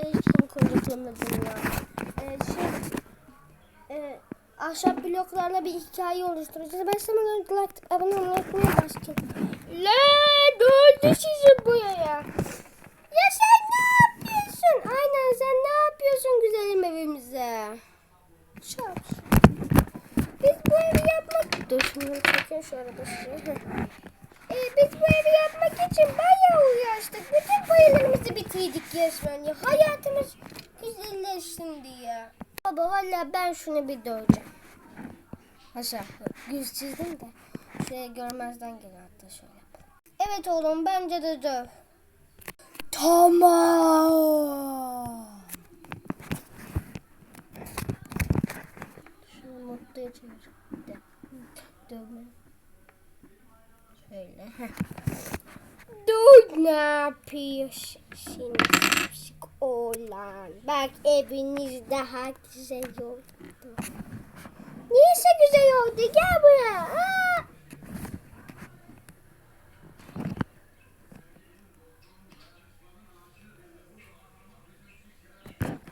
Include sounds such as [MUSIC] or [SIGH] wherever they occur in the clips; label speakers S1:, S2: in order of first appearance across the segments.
S1: kim konuşamadım ya. E, şey, e, ahşap bloklarla bir hikaye oluşturacağız. Ben sana like, abone olmayı unutmayın başka. Lan öldü sizi buraya. Ya sen ne yapıyorsun? Aynen sen ne yapıyorsun güzelim evimize? Şap. Biz bu evi yapmak... Dur şunu çekeyim şu arada şuraya. Ee, biz bu evi yapmak için bayağı uğraştık. Bütün bitirdik resmen ya. Hayatımız güzelleşsin diye. Baba valla ben şunu bir döveceğim. Aşağı yüz çizdim de. Şuraya görmezden gel hatta şöyle. Evet oğlum bence de döv. Tamam. Şunu mutluya çevir. Dövme. Şöyle. Dur ne yapıyorsun oğlan? Bak eviniz daha güzel oldu. Neyse güzel oldu gel buraya.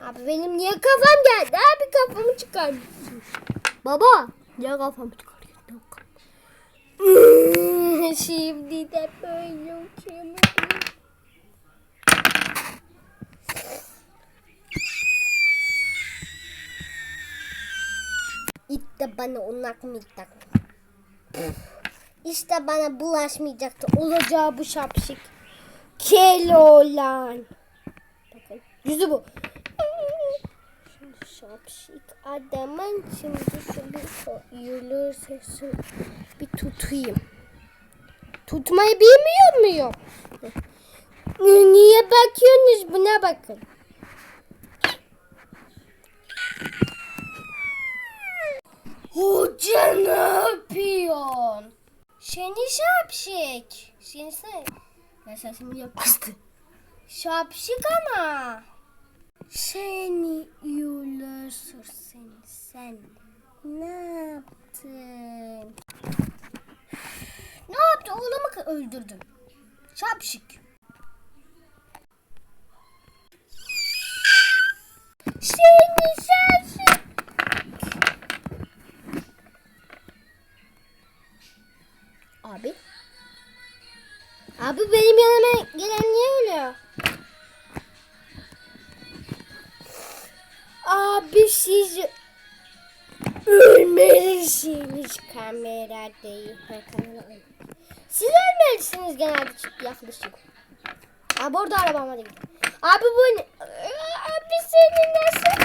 S1: Abi benim niye kafam geldi? Abi kafamı çıkarmışsın. Baba niye kafamı çıkarıyorsun? [LAUGHS] Şimdi de böyle uçuyorum. İşte bana onakmayacaktı. İşte bana bulaşmayacaktı. Olacağı bu şapşik. Keloğlan. Bakın yüzü bu. Şapşik adamın şimdi şöyle yürürse şu- bir tutayım. Tutmayı bilmiyor muyum? Niye bakıyorsunuz buna bakın. Hoca ne yapıyorsun? Seni şapşik. Seni sen. Ben sesimi yapmıştı. Şapşik ama. Seni yürüsür seni sen. Ne yaptın? Ne yaptı? Oğlumu öldürdün. Şapşik. Seni şapşik. Abi. Abi benim yanıma gelen niye ölüyor? Abi siz ölmelisiniz kamera değil. Siz ölmelisiniz genelde yaklaşık. Abi orada arabam hadi gidelim. Abi bu ne? Abi seni nasıl?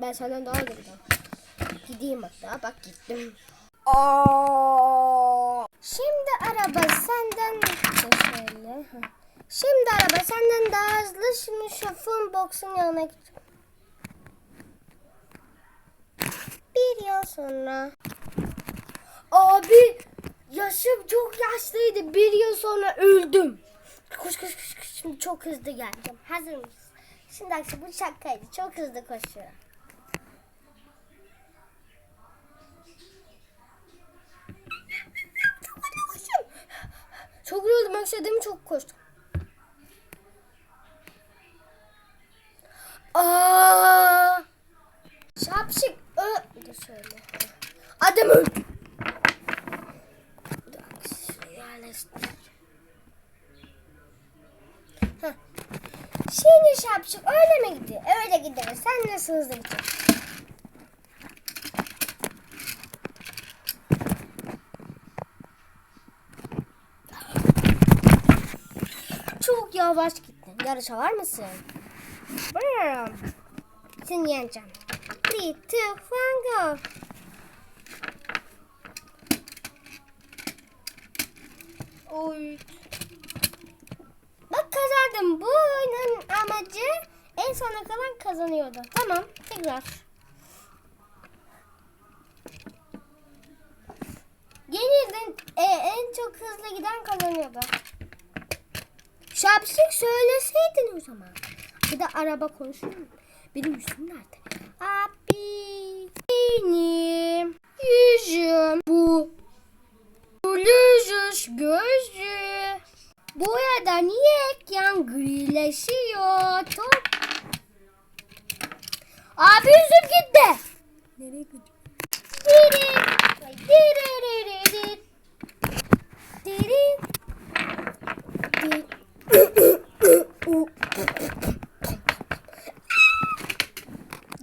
S1: Ben senden daha gidiyorum. Gideyim hatta bak gittim. Aa. Şimdi araba senden şöyle. Şimdi araba senden daha hızlı. Şimdi şoförün boksun yanına git. Bir yıl sonra. Abi yaşım çok yaşlıydı. Bir yıl sonra öldüm. Koş koş koş. koş. Şimdi çok hızlı geleceğim. Hazır mısın? Şimdi akşam bu şakaydı. Çok hızlı koşuyorum. Çok yoruldum. Akşam çok koştum. Adam öldü. Şimdi şapşık öyle mi gidiyor? Öyle gidiyor. Sen nasıl hızlı gideceksin? Çok yavaş gittin. Yarışa var mısın? Varım. Seni yeneceğim. Three, two, one, go. Oy. Bak kazandım. Bu oyunun amacı en sona kalan kazanıyordu. Tamam. Tekrar. Yenildin. E, en çok hızlı giden kazanıyordu. Şapşik söyleseydin o zaman. Bir de araba konuşuyor mu? Benim yüzüm nerede? Abi benim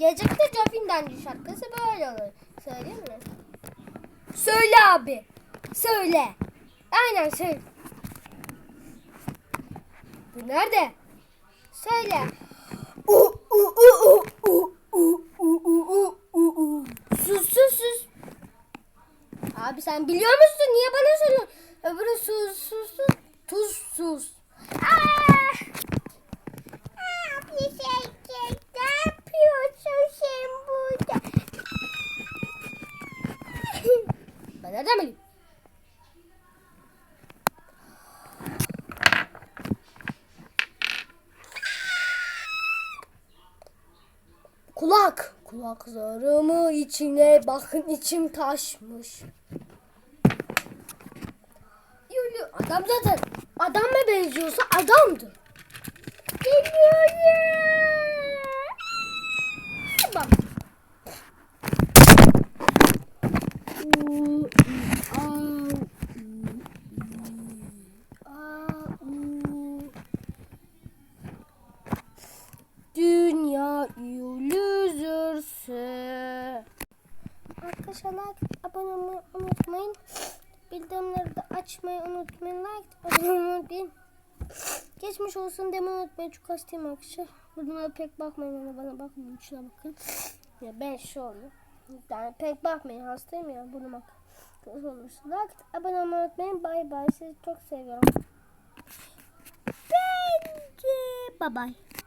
S1: Gecikte Jofin'den şarkısı böyle olur. Söyleyeyim mi? Söyle abi. Söyle. Aynen söyle. Bu nerede? Söyle. U, u, u, u, u, u, u, u, u, u. Sus sus sus. Abi sen biliyor musun? Niye bana söylüyorsun? Öbürü sus sus sus. Tuzsuz. Ah! Abi şey, şey, ne yapıyorsun sen burada? ben nereden bileyim? Kulak. Kulak zarımı içine bakın içim taşmış. Adam zaten adama benziyorsa adamdır. Geliyor ya. Bak. U, a, a, u. Dünya yüzürse. Arkadaşlar like, abone olmayı unutmayın. Bildirimleri de açmayı unutmayın. Like, abone unutmayın. Geçmiş olsun deme unutmayın. Çok hastayım arkadaşlar. Buna pek bakmayın. Yani bana bakmayın. Şuna bakın. Ya ben şöyle. Yani pek bakmayın. Hastayım ya. Buna bak. Nasıl olursa. Like, abone olmayı unutmayın. Bay bay. Sizi çok seviyorum. Bence. Bye bye.